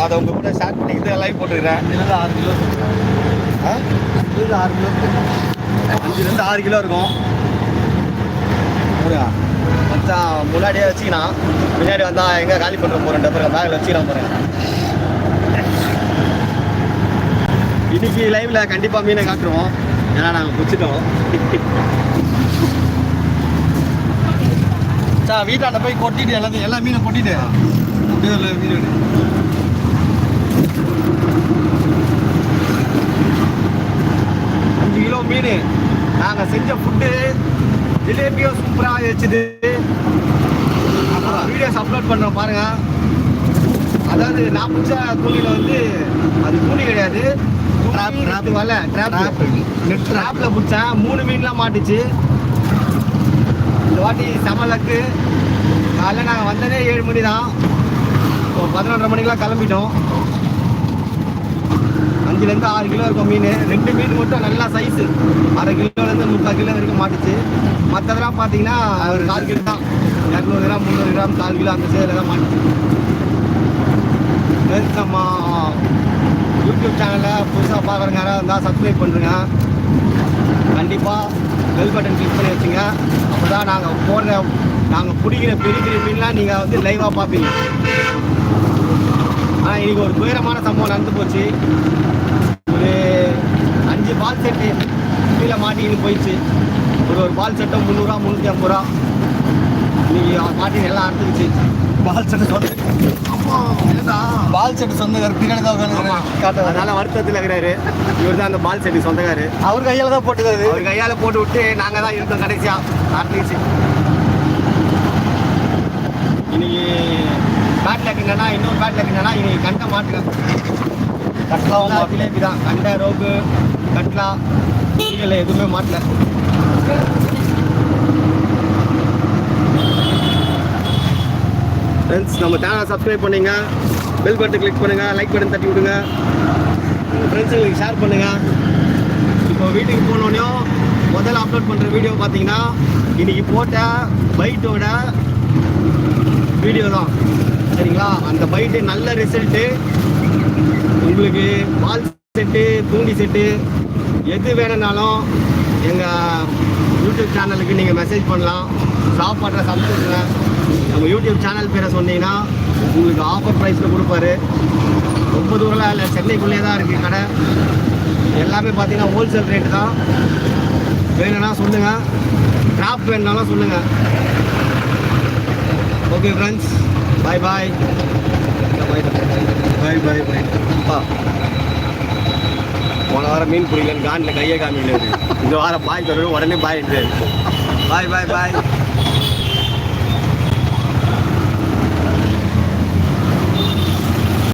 அதை உங்க கூட ஷேர் பண்ணிக்கிட்டு லைவ் போட்டுக்கிறேன். இதுலேருந்து ஆறு கிலோ ஆ? இதுலேருந்து ஆறு கிலோ அஞ்சுலேருந்து ஆறு கிலோ இருக்கும்? மச்சான் முன்னாடியே வச்சுக்கினான் பின்னாடி வந்தா எங்க காலி பண்ணுற போகிறேன் டப்பர் பேக்கில் வச்சுக்கலாம் போகிறேன் இன்னைக்கு லைவ்ல கண்டிப்பா மீனை காட்டுருவோம் ஏன்னா நாங்கள் பிடிச்சிட்டோம் சார் வீட்டாண்ட போய் கொட்டிட்டு எல்லாத்தையும் எல்லா மீனை கொட்டிட்டு. அப்படியே ஒரு வீடியோ எடு. அஞ்சு கிலோ மீன் நாங்கள் செஞ்ச ஃபுட்டு ஜிலேபியும் சூப்பராக வச்சுது அப்புறம் வீடியோஸ் அப்லோட் பண்ணுறோம் பாருங்க. அதாவது நான் பிடிச்ச தூண்டில வந்து அது தூண்டி கிடையாது. Trap. வல ட்ராப். நெட் ட்ராப்ல பிடிச்சேன் மூணு மீன்லாம் மாட்டுச்சு. இந்த வாட்டி செம லக்கு காலைல நாங்கள் வந்ததே ஏழு மணி தான் ஒரு பதினொன்றரை மணிக்கெலாம் கிளம்பிட்டோம். அஞ்சுலேருந்து ஆறு கிலோ இருக்கும் மீன். ரெண்டு மீன் மட்டும் நல்லா சைஸு அரை கிலோலேருந்து முக்கால் கிலோ வரைக்கும் மாட்டுச்சு. மற்றதெல்லாம் பார்த்தீங்கன்னா ஒரு கால் கிலோ தான். இரநூறு கிராம் முந்நூறு கிராம் கால் கிலோ அந்த சேரில் தான் மாட்டுச்சு. நம்ம யூடியூப் சேனலில் புதுசாக பார்க்குறவங்க யாராவது இருந்தால் சப்ஸ்கிரைப் பண்ணுறேங்க கண்டிப்பாக பெல் பட்டன் கிளிக் பண்ணி வச்சுங்க. அப்போ தான் நாங்கள் போடுற நாங்கள் பிடிக்கிற பெரிய பெரிய மீன்லாம் நீங்கள் வந்து லைவாக பார்ப்பீங்க. ஆனால் இன்றைக்கி ஒரு துயரமான சம்பவம் நடந்து போச்சு ஒரு அஞ்சு பால் செட்டு மாட்டிக்கின்னு போயிடுச்சு. ஒரு ஒரு பால் செட்டும் முந்நூறுரூவா முந்நூற்றி ஐம்பது ரூபா. இன்னைக்கு மாட்டி எல்லாம் அறுத்துக்குச்சு. பால் சட்டை சொந்த பால் சட்டை சொந்தக்கார் பின்னாடி தான் அதனால வருத்தத்தில் இருக்கிறாரு. இவர் தான் அந்த பால் செட்டு சொந்தக்காரு அவர் கையால தான் போட்டுக்காரு அவர் கையால போட்டு விட்டு நாங்க தான் இருந்தோம் கடைசியா. ஆர்டிசி இன்னைக்கு பேட் லக் என்னன்னா இன்னொரு பேட் லக் என்னன்னா இன்னைக்கு கண்டை கட்லாவும் ஜிலேபி தான். கண்டை ரோகு கட்லா இதுல எதுவுமே மாட்டல. ஃப்ரெண்ட்ஸ் நம்ம சேனலை சப்ஸ்கிரைப் பண்ணுங்க. பெல் பட்டன் கிளிக் பண்ணுங்க. லைக் பட்டன் தட்டி விடுங்க. உங்கள் ஃப்ரெண்ட்ஸுங்களுக்கு ஷேர் பண்ணுங்க. இப்போ வீட்டுக்கு போனோடனையும் முதல்ல அப்லோட் பண்ணுற வீடியோ பார்த்தீங்கன்னா இன்னைக்கு போட்ட பைட்டோட வீடியோ தான். சரிங்களா? அந்த பைட்டு நல்ல ரிசல்ட்டு உங்களுக்கு பால் செட்டு தூண்டி செட்டு எது வேணும்னாலும் எங்கள் யூடியூப் சேனலுக்கு நீங்கள் மெசேஜ் பண்ணலாம். ஷாப் அட்ரஸ் அனுப்பிச்சுடுங்க நம்ம யூடியூப் சேனல் பேரை சொன்னீங்கன்னா உங்களுக்கு ஆஃபர் ப்ரைஸில் கொடுப்பாரு. ரொம்ப தூரம்லாம் இல்லை சென்னைக்குள்ளேயே தான் இருக்குது கடை. எல்லாமே பார்த்தீங்கன்னா ஹோல்சேல் ரேட்டு தான். வேணும்னா சொல்லுங்கள் ட்ராப் வேணுனாலும் சொல்லுங்கள் ஓகே ஃப்ரெண்ட்ஸ் பாய் பாய் பாய் பாய் பாய் அப்பா போன வாரம் மீன் பிடிக்கலன்னு காண்டில் கையை காமிக்கிறது. இந்த வாரம் பாய் தொடரும் உடனே பாய் பாய் பாய் பாய்.